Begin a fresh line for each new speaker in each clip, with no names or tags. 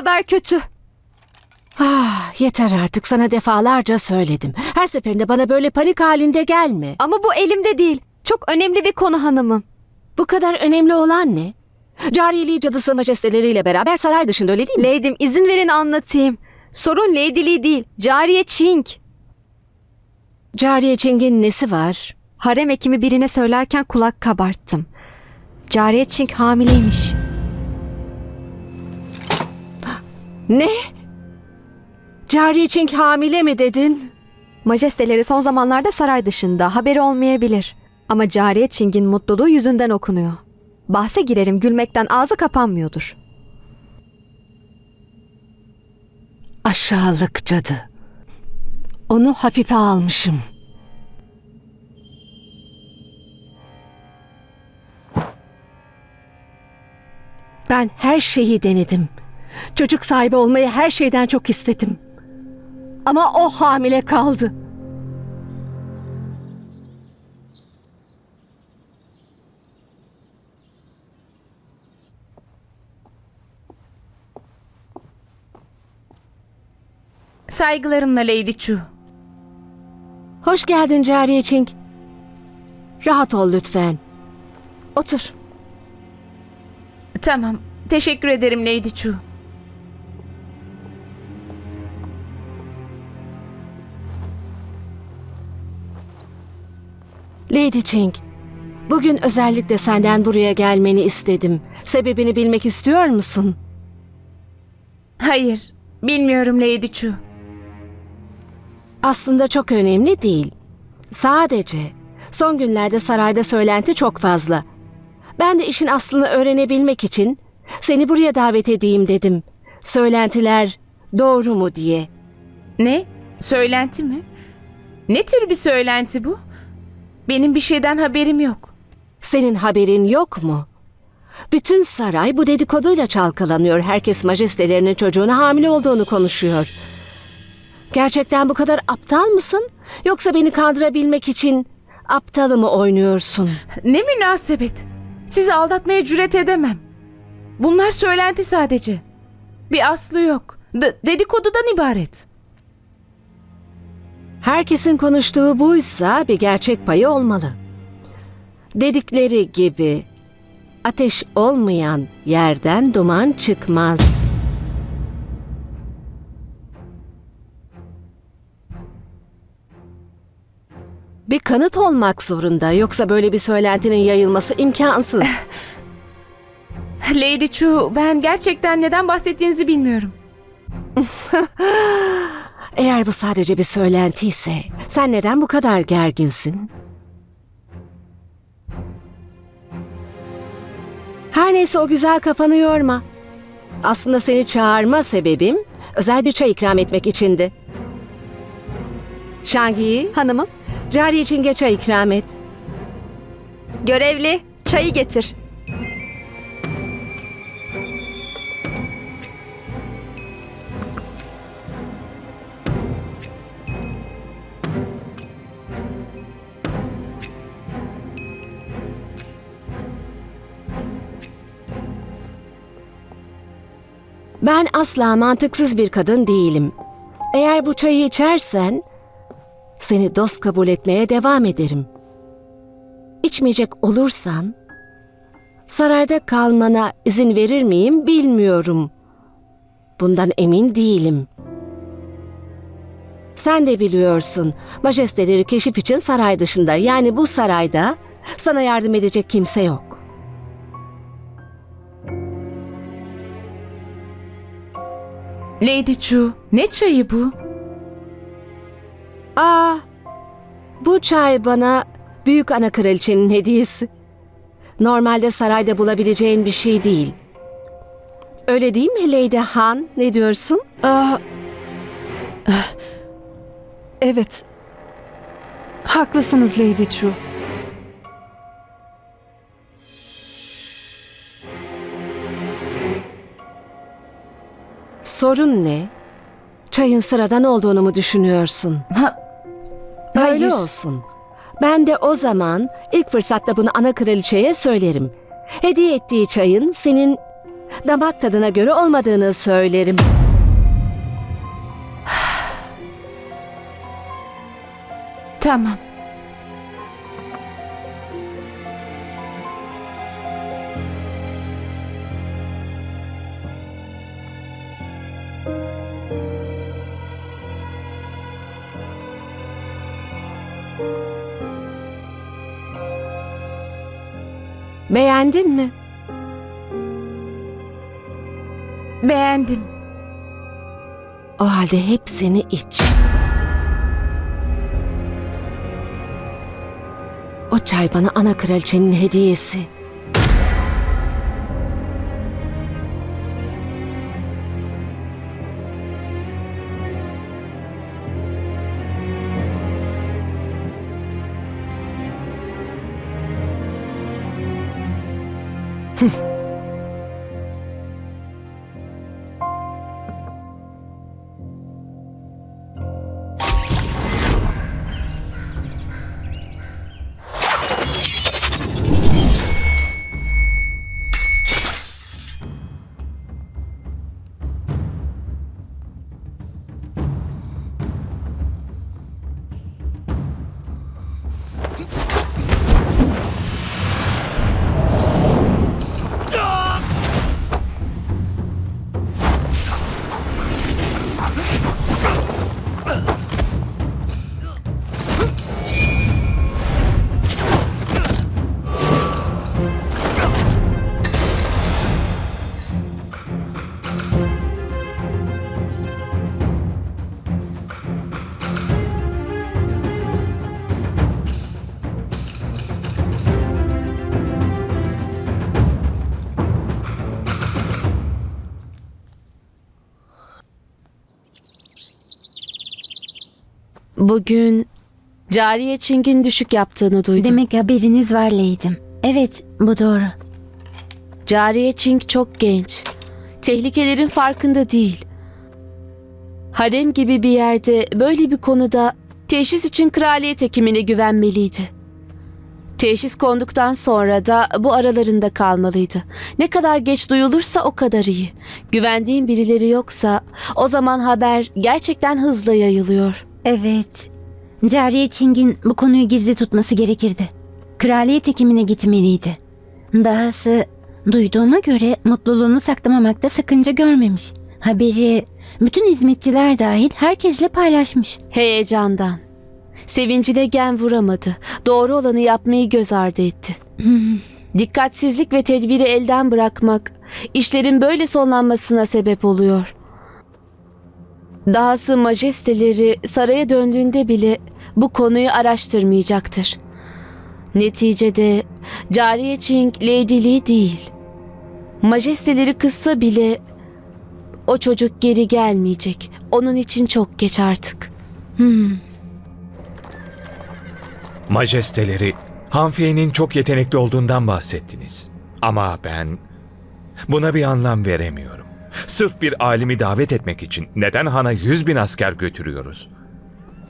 haber kötü.
Ah, yeter artık sana defalarca söyledim. Her seferinde bana böyle panik halinde gelme.
Ama bu elimde değil. Çok önemli bir konu hanımım.
Bu kadar önemli olan ne? Cariyeliği cadısı majesteleri beraber saray dışında öyle değil mi?
Lady'm izin verin anlatayım. Sorun Lady'liği değil. Cariye Ching.
Cariye Çing'in nesi var?
Harem hekimi birine söylerken kulak kabarttım. Cariye Ching hamileymiş.
Ne? Cariye Çing hamile mi dedin?
Majesteleri son zamanlarda saray dışında haberi olmayabilir. Ama Cariye Ching'in mutluluğu yüzünden okunuyor. Bahse girerim gülmekten ağzı kapanmıyordur.
Aşağılık cadı. Onu hafife almışım. Ben her şeyi denedim. Çocuk sahibi olmayı her şeyden çok istedim. Ama o hamile kaldı.
Saygılarımla Lady Chu.
Hoş geldin Cariye Çink. Rahat ol lütfen. Otur.
Tamam. Teşekkür ederim Lady Chu.
Lady Ching, bugün özellikle senden buraya gelmeni istedim. Sebebini bilmek istiyor musun?
Hayır. Bilmiyorum Lady Chu.
Aslında çok önemli değil. Sadece son günlerde sarayda söylenti çok fazla. Ben de işin aslını öğrenebilmek için seni buraya davet edeyim dedim. Söylentiler doğru mu diye.
Ne? Söylenti mi? Ne tür bir söylenti bu? Benim bir şeyden haberim yok.
Senin haberin yok mu? Bütün saray bu dedikoduyla çalkalanıyor. Herkes majestelerinin çocuğuna hamile olduğunu konuşuyor. Gerçekten bu kadar aptal mısın? Yoksa beni kandırabilmek için aptalı mı oynuyorsun?
Ne münasebet. Sizi aldatmaya cüret edemem. Bunlar söylenti sadece. Bir aslı yok. D- dedikodudan ibaret.
Herkesin konuştuğu buysa bir gerçek payı olmalı. Dedikleri gibi ateş olmayan yerden duman çıkmaz. Bir kanıt olmak zorunda yoksa böyle bir söylentinin yayılması imkansız.
Lady Chu, ben gerçekten neden bahsettiğinizi bilmiyorum.
Eğer bu sadece bir söylentiyse sen neden bu kadar gerginsin? Her neyse o güzel kafanı yorma. Aslında seni çağırma sebebim özel bir çay ikram etmek içindi. Şangi,
Hanımım,
cari için geç çay ikram et.
görevli çayı getir.
Ben asla mantıksız bir kadın değilim. Eğer bu çayı içersen seni dost kabul etmeye devam ederim. İçmeyecek olursan sarayda kalmana izin verir miyim bilmiyorum. Bundan emin değilim. Sen de biliyorsun, majesteleri keşif için saray dışında yani bu sarayda sana yardım edecek kimse yok.
Lady Chu, ne çayı bu?
Aa, bu çay bana büyük ana kraliçenin hediyesi. Normalde sarayda bulabileceğin bir şey değil. Öyle değil mi Lady Han? Ne diyorsun?
Aa, evet. Haklısınız Lady Chu.
Sorun ne? Çayın sıradan olduğunu mu düşünüyorsun?
Ha,
Öyle
Hayır.
olsun. Ben de o zaman ilk fırsatta bunu ana kraliçeye söylerim. Hediye ettiği çayın senin damak tadına göre olmadığını söylerim.
Tamam.
Beğendin mi?
Beğendim.
O halde hepsini iç. O çay bana ana kraliçenin hediyesi.
Bugün cariye çingin düşük yaptığını duydum.
Demek haberiniz var Leydim. Evet, bu doğru.
Cariye Çing çok genç. Tehlikelerin farkında değil. Harem gibi bir yerde böyle bir konuda teşhis için kraliyet hekimine güvenmeliydi. Teşhis konduktan sonra da bu aralarında kalmalıydı. Ne kadar geç duyulursa o kadar iyi. Güvendiğim birileri yoksa o zaman haber gerçekten hızla yayılıyor.
Evet. Cariye Çing'in bu konuyu gizli tutması gerekirdi. Kraliyet hekimine gitmeliydi. Dahası duyduğuma göre mutluluğunu saklamamakta sakınca görmemiş. Haberi bütün hizmetçiler dahil herkesle paylaşmış.
Heyecandan. Sevincine gen vuramadı. Doğru olanı yapmayı göz ardı etti. Dikkatsizlik ve tedbiri elden bırakmak işlerin böyle sonlanmasına sebep oluyor. Dahası majesteleri saraya döndüğünde bile bu konuyu araştırmayacaktır. Neticede Cariye Ching Lady Lee değil. Majesteleri kızsa bile o çocuk geri gelmeyecek. Onun için çok geç artık.
Majesteleri, Hanfiye'nin çok yetenekli olduğundan bahsettiniz. Ama ben buna bir anlam veremiyorum. Sırf bir alimi davet etmek için neden Han'a yüz bin asker götürüyoruz?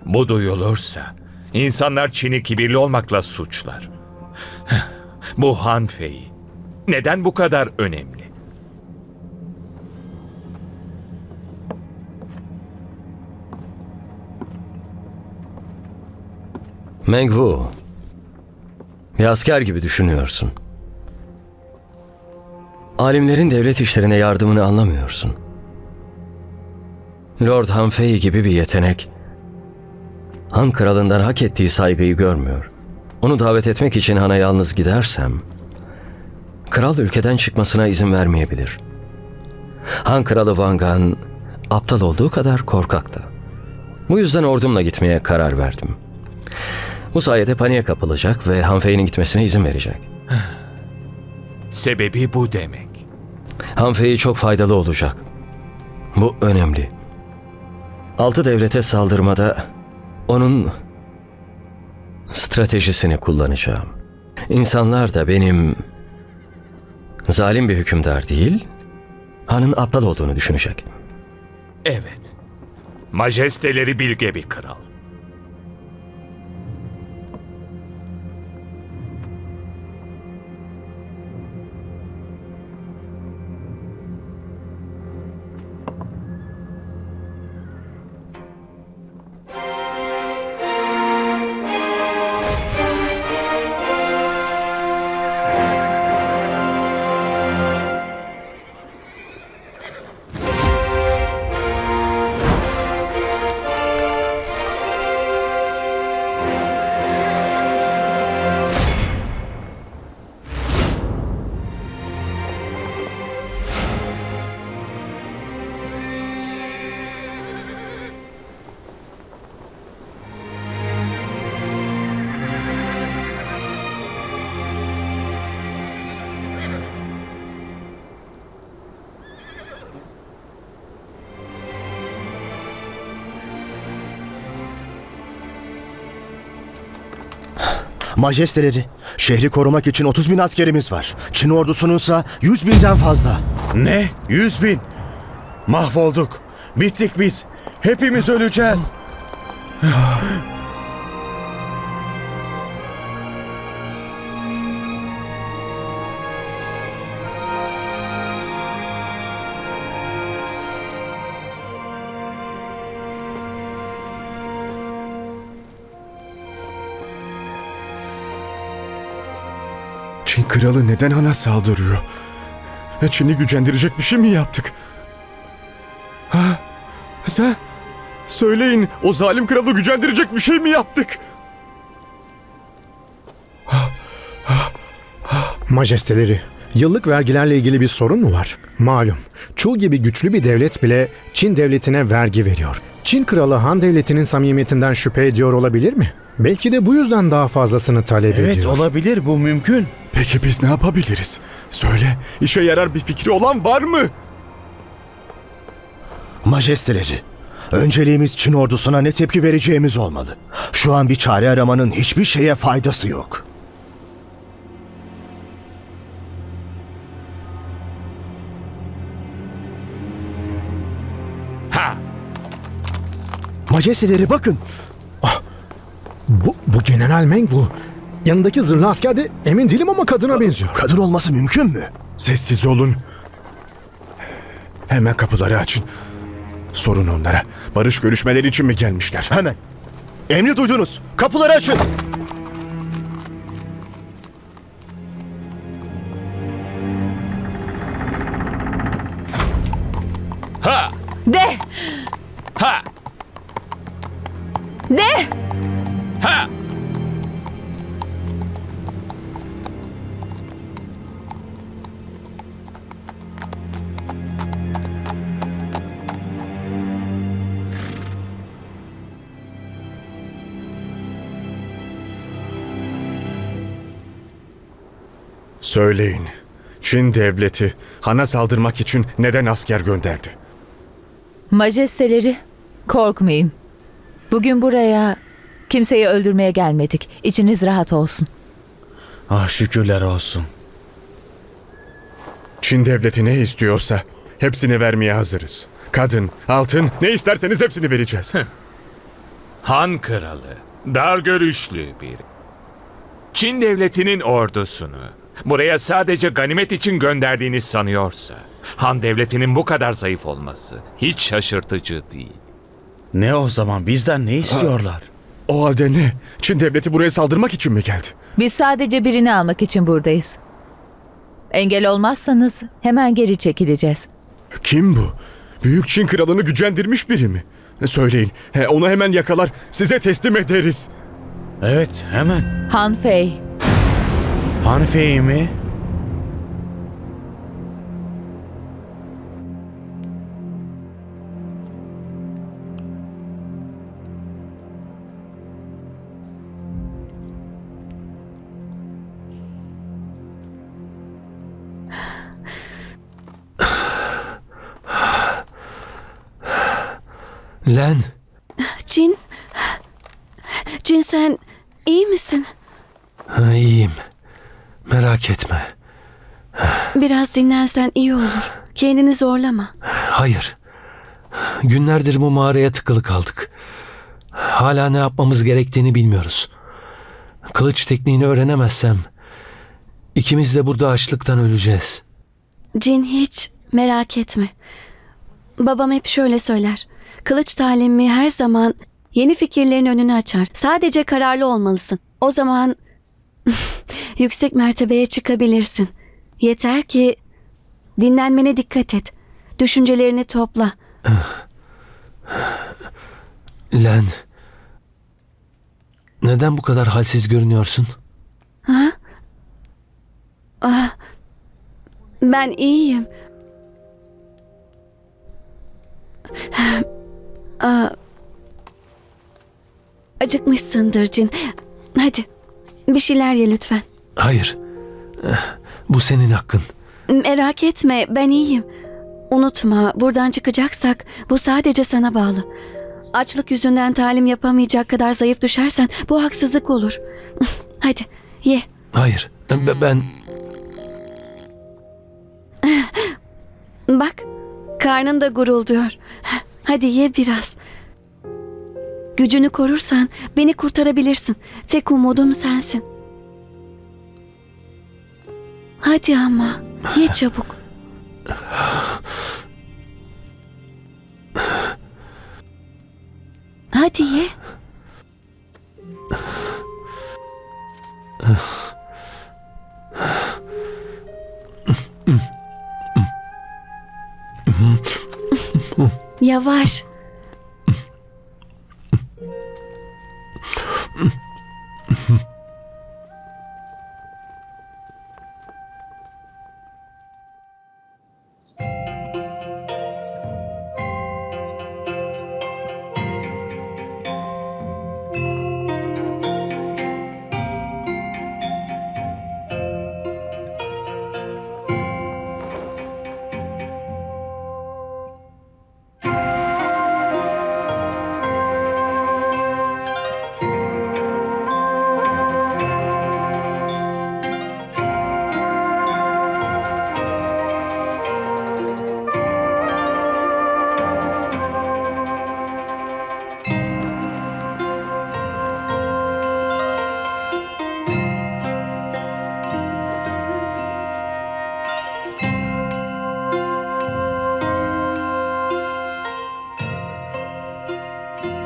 Bu duyulursa insanlar Çin'i kibirli olmakla suçlar. Bu Hanfei neden bu kadar önemli?
Mengvu. Bir asker gibi düşünüyorsun. Alimlerin devlet işlerine yardımını anlamıyorsun. Lord Hanfei gibi bir yetenek, Han kralından hak ettiği saygıyı görmüyor. Onu davet etmek için Han'a yalnız gidersem, kral ülkeden çıkmasına izin vermeyebilir. Han kralı Vangan aptal olduğu kadar korkak da. Bu yüzden ordumla gitmeye karar verdim. Bu sayede paniğe kapılacak ve Hanfei'nin gitmesine izin verecek.
Sebebi bu demek.
Hanfei çok faydalı olacak. Bu önemli. Altı devlete saldırmada onun stratejisini kullanacağım. İnsanlar da benim zalim bir hükümdar değil, hanın aptal olduğunu düşünecek.
Evet. Majesteleri bilge bir kral.
Majesteleri, şehri korumak için 30 bin askerimiz var. Çin ordusununsa 100 binden fazla.
Ne? Yüz bin. Mahvolduk. Bittik biz. Hepimiz öleceğiz.
Kralı neden Han'a saldırıyor? Çin'i gücendirecek bir şey mi yaptık? Ha? Sen? Söyleyin o zalim kralı gücendirecek bir şey mi yaptık?
Majesteleri, yıllık vergilerle ilgili bir sorun mu var? Malum, Çu gibi güçlü bir devlet bile Çin devletine vergi veriyor. Çin kralı Han devletinin samimiyetinden şüphe ediyor olabilir mi? Belki de bu yüzden daha fazlasını talep
Evet
ediyor.
olabilir bu mümkün.
Peki biz ne yapabiliriz? Söyle, işe yarar bir fikri olan var mı?
Majesteleri, önceliğimiz Çin ordusuna ne tepki vereceğimiz olmalı. Şu an bir çare aramanın hiçbir şeye faydası yok. Majesteleri bakın.
Bu, bu General Meng bu. Yanındaki zırhlı asker de emin değilim ama kadına benziyor.
Kadın olması mümkün mü?
Sessiz olun. Hemen kapıları açın. Sorun onlara. Barış görüşmeleri için mi gelmişler?
Hemen. Emri duydunuz. Kapıları açın.
Söyleyin. Çin devleti Han'a saldırmak için neden asker gönderdi?
Majesteleri, korkmayın. Bugün buraya kimseyi öldürmeye gelmedik. İçiniz rahat olsun.
Ah şükürler olsun.
Çin devleti ne istiyorsa hepsini vermeye hazırız. Kadın, altın ne isterseniz hepsini vereceğiz.
Han kralı, dar görüşlü biri. Çin devletinin ordusunu buraya sadece ganimet için gönderdiğini sanıyorsa, Han devletinin bu kadar zayıf olması hiç şaşırtıcı değil.
Ne o zaman bizden ne istiyorlar?
o halde ne? Çin devleti buraya saldırmak için mi geldi?
Biz sadece birini almak için buradayız. Engel olmazsanız hemen geri çekileceğiz.
Kim bu? Büyük Çin kralını gücendirmiş biri mi? Söyleyin, he, onu hemen yakalar, size teslim ederiz.
Evet hemen.
Han Fei,
Hanife'yi mi?
Len,
Cin, Cin sen iyi misin?
ha, iyiyim. Merak etme.
Biraz dinlensen iyi olur. Kendini zorlama.
Hayır. Günlerdir bu mağaraya tıkılı kaldık. Hala ne yapmamız gerektiğini bilmiyoruz. Kılıç tekniğini öğrenemezsem ikimiz de burada açlıktan öleceğiz.
Cin hiç merak etme. Babam hep şöyle söyler. Kılıç talimi her zaman yeni fikirlerin önünü açar. Sadece kararlı olmalısın. O zaman yüksek mertebeye çıkabilirsin. Yeter ki dinlenmene dikkat et. Düşüncelerini topla.
Len, neden bu kadar halsiz görünüyorsun?
Ben iyiyim. Aa, acıkmışsındır Cin. Hadi bir şeyler ye lütfen.
Hayır. Eh, Bu senin hakkın.
Merak etme ben iyiyim. Unutma buradan çıkacaksak bu sadece sana bağlı. Açlık yüzünden talim yapamayacak kadar zayıf düşersen bu haksızlık olur.
Hadi ye.
Hayır, ben...
Bak karnın da gurulduyor. Hadi ye biraz. Gücünü korursan beni kurtarabilirsin. Tek umudum sensin. Hadi ama ye çabuk. Hadi ye. Yavaş. Mm-hmm.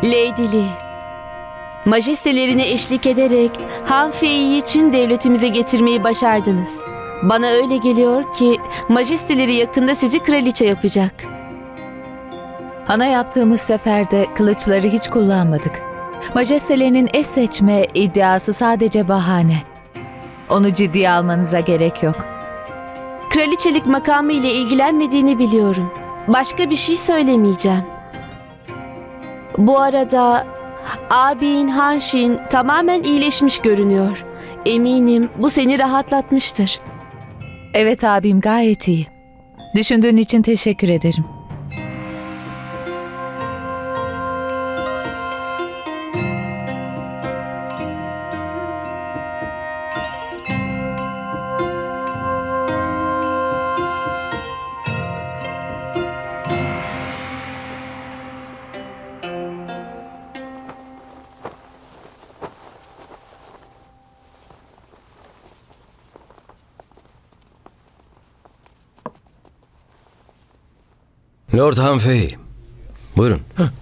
Lady Lee. Majestelerine eşlik ederek Han Fei'yi Çin devletimize getirmeyi başardınız. Bana öyle geliyor ki majesteleri yakında sizi kraliçe yapacak.
Ana yaptığımız seferde kılıçları hiç kullanmadık. Majestelerinin eş seçme iddiası sadece bahane. Onu ciddiye almanıza gerek yok.
Kraliçelik makamı ile ilgilenmediğini biliyorum. Başka bir şey söylemeyeceğim. Bu arada abin Hanshin tamamen iyileşmiş görünüyor. Eminim bu seni rahatlatmıştır.
Evet abim gayet iyi. Düşündüğün için teşekkür ederim.
Lord Hanfei, buyurun.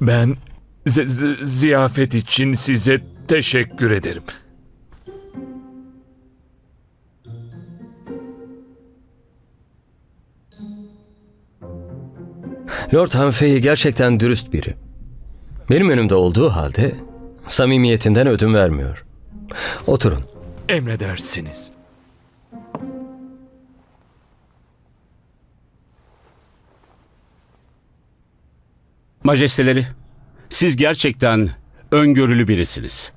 Ben zi- zi- ziyafet için size teşekkür ederim.
Lord Hanfei gerçekten dürüst biri. Benim önümde olduğu halde samimiyetinden ödün vermiyor. Oturun.
Emredersiniz.
Majesteleri, siz gerçekten öngörülü birisiniz.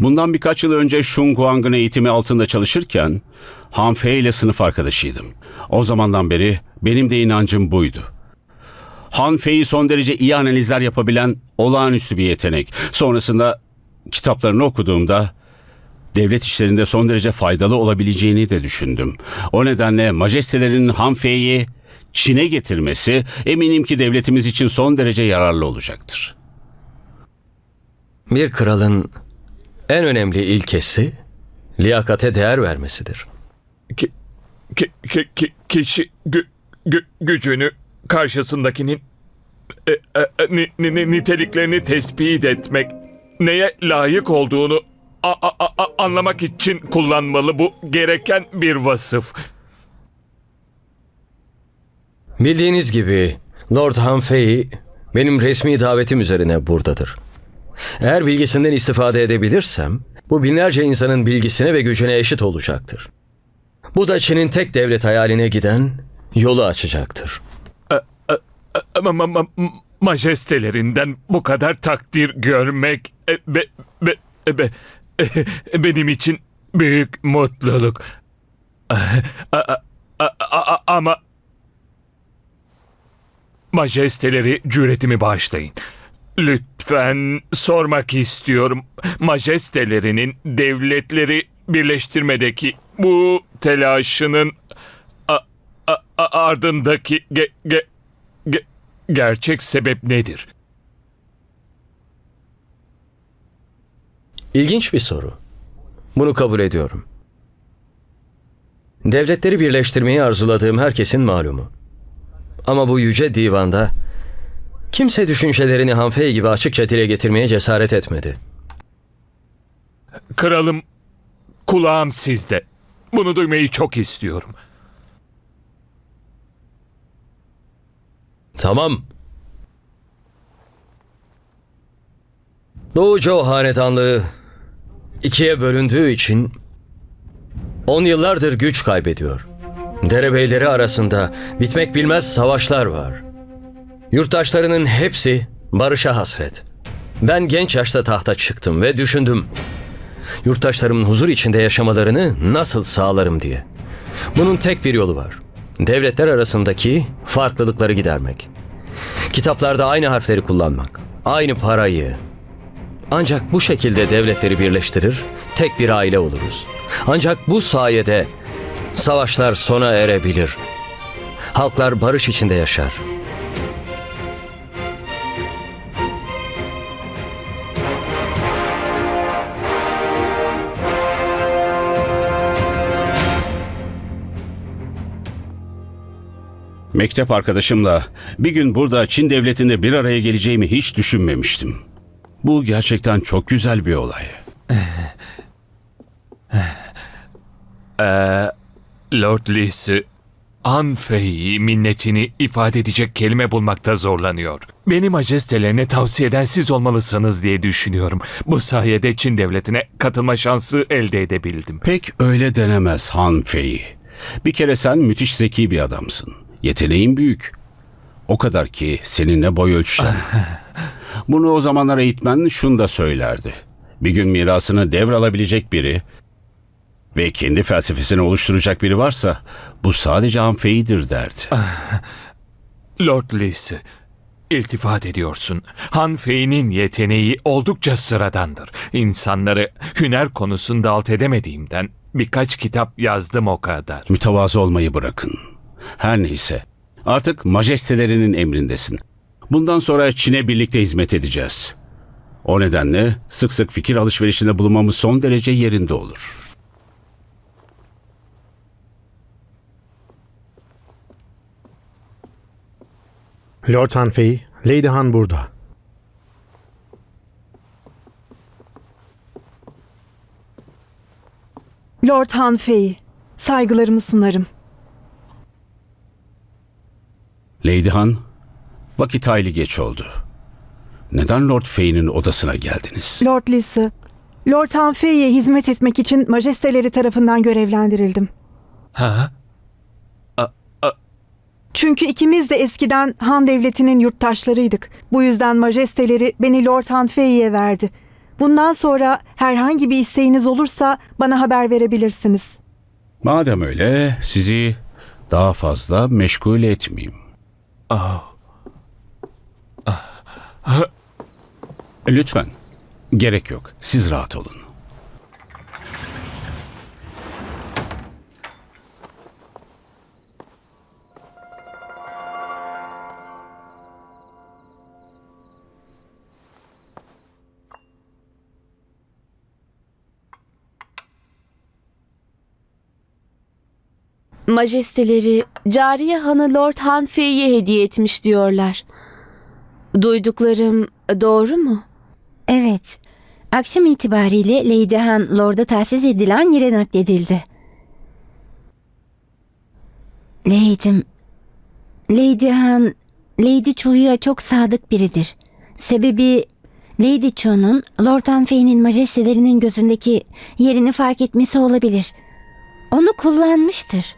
Bundan birkaç yıl önce Shun Guang'ın eğitimi altında çalışırken Han Fei ile sınıf arkadaşıydım. O zamandan beri benim de inancım buydu. Han Fei son derece iyi analizler yapabilen olağanüstü bir yetenek. Sonrasında kitaplarını okuduğumda devlet işlerinde son derece faydalı olabileceğini de düşündüm. O nedenle majestelerin Han Fei'yi Çin'e getirmesi eminim ki devletimiz için son derece yararlı olacaktır.
Bir kralın en önemli ilkesi liyakate değer vermesidir.
Ki, ki, ki, ki- kişi gü- gü- gücünü karşısındakinin e, e, e, ni- ni- ni- niteliklerini tespit etmek, neye layık olduğunu a- a- a- anlamak için kullanmalı bu gereken bir vasıf.
Bildiğiniz gibi Lord Hanfei benim resmi davetim üzerine buradadır. Eğer bilgisinden istifade edebilirsem bu binlerce insanın bilgisine ve gücüne eşit olacaktır. Bu da Çin'in tek devlet hayaline giden yolu açacaktır.
Ma- ma- ma- majestelerinden bu kadar takdir görmek e, be, be, e, be- e, benim için büyük mutluluk. A- a- a- a- ama majesteleri cüretimi bağışlayın. Lütfen sormak istiyorum. Majestelerinin devletleri birleştirmedeki bu telaşının a- a- ardındaki ge- ge- ge- gerçek sebep nedir?
İlginç bir soru. Bunu kabul ediyorum. Devletleri birleştirmeyi arzuladığım herkesin malumu. Ama bu yüce divanda kimse düşüncelerini Hanfei gibi açıkça dile getirmeye cesaret etmedi.
Kralım, kulağım sizde. Bunu duymayı çok istiyorum.
Tamam. Doğu Zhou hanedanlığı ikiye bölündüğü için on yıllardır güç kaybediyor. Derebeyleri arasında bitmek bilmez savaşlar var. Yurttaşlarının hepsi barışa hasret. Ben genç yaşta tahta çıktım ve düşündüm. Yurttaşlarımın huzur içinde yaşamalarını nasıl sağlarım diye. Bunun tek bir yolu var. Devletler arasındaki farklılıkları gidermek. Kitaplarda aynı harfleri kullanmak, aynı parayı. Ancak bu şekilde devletleri birleştirir, tek bir aile oluruz. Ancak bu sayede savaşlar sona erebilir. Halklar barış içinde yaşar.
Mektep arkadaşımla bir gün burada Çin devletinde bir araya geleceğimi hiç düşünmemiştim. Bu gerçekten çok güzel bir olay.
Ee, Lord Lisi, Anfei minnetini ifade edecek kelime bulmakta zorlanıyor. Beni majestelerine tavsiye eden siz olmalısınız diye düşünüyorum. Bu sayede Çin devletine katılma şansı elde edebildim.
Pek öyle denemez Han Fei. Bir kere sen müthiş zeki bir adamsın. Yeteneğin büyük. O kadar ki seninle boy ölçüşen. Bunu o zamanlar eğitmen şunu da söylerdi. Bir gün mirasını devralabilecek biri ve kendi felsefesini oluşturacak biri varsa bu sadece Han Fei'dir derdi.
Lord Lisi, iltifat ediyorsun. Han Fei'nin yeteneği oldukça sıradandır. İnsanları hüner konusunda alt edemediğimden birkaç kitap yazdım o kadar.
Mütevazı olmayı bırakın. Her neyse. Artık majestelerinin emrindesin. Bundan sonra Çin'e birlikte hizmet edeceğiz. O nedenle sık sık fikir alışverişinde bulunmamız son derece yerinde olur.
Lord Hanfei, Lady Han burada.
Lord Hanfei, saygılarımı sunarım.
Lady Han, vakit hayli geç oldu. Neden Lord Fey'nin odasına geldiniz?
Lord Lisi, Lord Hanfei'ye hizmet etmek için majesteleri tarafından görevlendirildim.
Ha?
Çünkü ikimiz de eskiden Han Devleti'nin yurttaşlarıydık. Bu yüzden majesteleri beni Lord Hanfei'ye verdi. Bundan sonra herhangi bir isteğiniz olursa bana haber verebilirsiniz.
Madem öyle sizi daha fazla meşgul etmeyeyim.
Ah,
Lütfen. Gerek yok. Siz rahat olun.
Majesteleri Cariye Han'ı Lord Hanfei'ye hediye etmiş diyorlar. Duyduklarım doğru mu?
Evet. Akşam itibariyle Lady Han Lord'a tahsis edilen yere nakledildi. Lady'm, Lady Han, Lady Chu'ya çok sadık biridir. Sebebi Lady Chu'nun Lord Hanfei'nin majestelerinin gözündeki yerini fark etmesi olabilir. Onu kullanmıştır.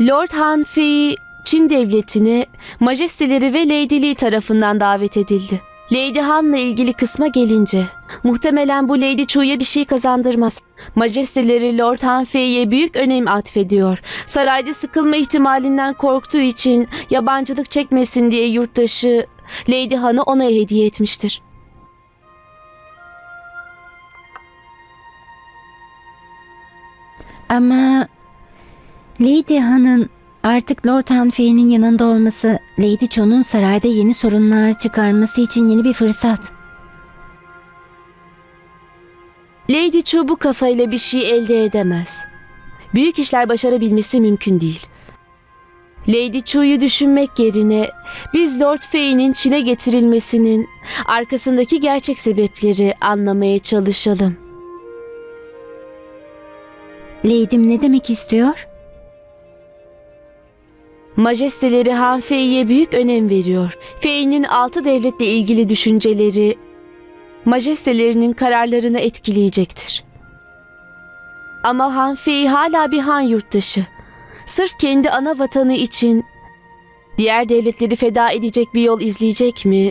Lord Hanfei Çin devletine majesteleri ve Lee tarafından davet edildi. Lady Han'la ilgili kısma gelince muhtemelen bu Lady Chu'ya bir şey kazandırmaz. Majesteleri Lord Hanfei'ye büyük önem atfediyor. Sarayda sıkılma ihtimalinden korktuğu için yabancılık çekmesin diye yurttaşı Lady Han'ı ona hediye etmiştir.
Ama Lady Han'ın artık Lord Hanfei'nin yanında olması Lady Cho'nun sarayda yeni sorunlar çıkarması için yeni bir fırsat.
Lady Chu bu kafayla bir şey elde edemez. Büyük işler başarabilmesi mümkün değil. Lady Chu'yu düşünmek yerine biz Lord Fey'nin Çin'e getirilmesinin arkasındaki gerçek sebepleri anlamaya çalışalım.
Lady'm ne demek istiyor?
Majesteleri Han Fei'ye büyük önem veriyor. Fei'nin altı devletle ilgili düşünceleri majestelerinin kararlarını etkileyecektir. Ama Han Fei hala bir han yurttaşı. Sırf kendi ana vatanı için diğer devletleri feda edecek bir yol izleyecek mi?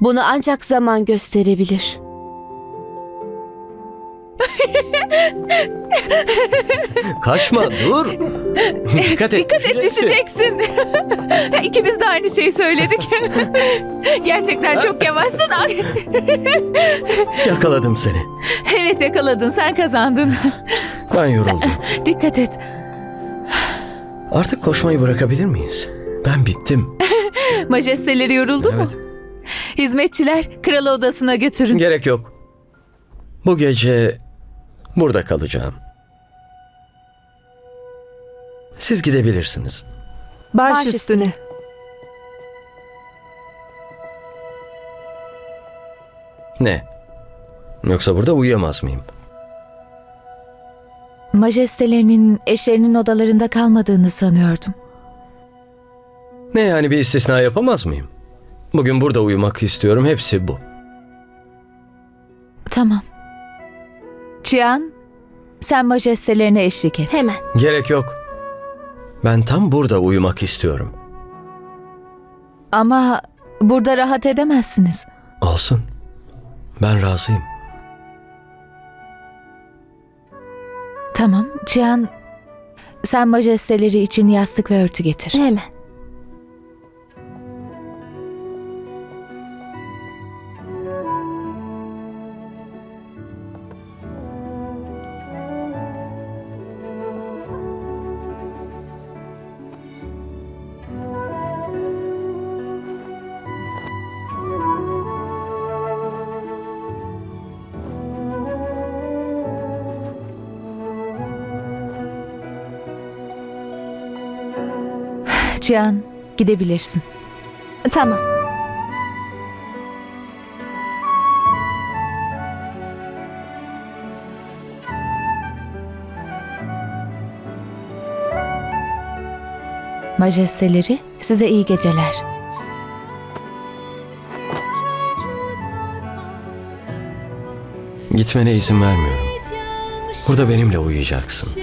Bunu ancak zaman gösterebilir.
Kaçma dur. Dikkat et.
Dikkat et düşeceksin. İkimiz de aynı şeyi söyledik. Gerçekten çok yavaşsın. Ay,
Yakaladım seni.
evet yakaladın sen kazandın.
Ben yoruldum.
Dikkat et.
Artık koşmayı bırakabilir miyiz? Ben bittim.
Majesteleri yoruldu mu?
Evet.
Hizmetçiler kralı odasına götürün.
Gerek yok. Bu gece burada kalacağım. Siz gidebilirsiniz.
Baş,
Baş
üstüne.
Ne? Yoksa burada uyuyamaz mıyım?
Majestelerinin eşlerinin odalarında kalmadığını sanıyordum.
Ne yani bir istisna yapamaz mıyım? Bugün burada uyumak istiyorum. Hepsi bu.
Tamam. Cihan, sen majestelerine eşlik et.
Hemen.
Gerek yok. Ben tam burada uyumak istiyorum.
Ama burada rahat edemezsiniz.
Olsun. Ben razıyım.
Tamam, Cihan, sen majesteleri için yastık ve örtü getir.
Hemen.
Cihan, gidebilirsin.
Tamam.
Majesteleri, size iyi geceler.
Gitmene izin vermiyorum. Burada benimle uyuyacaksın.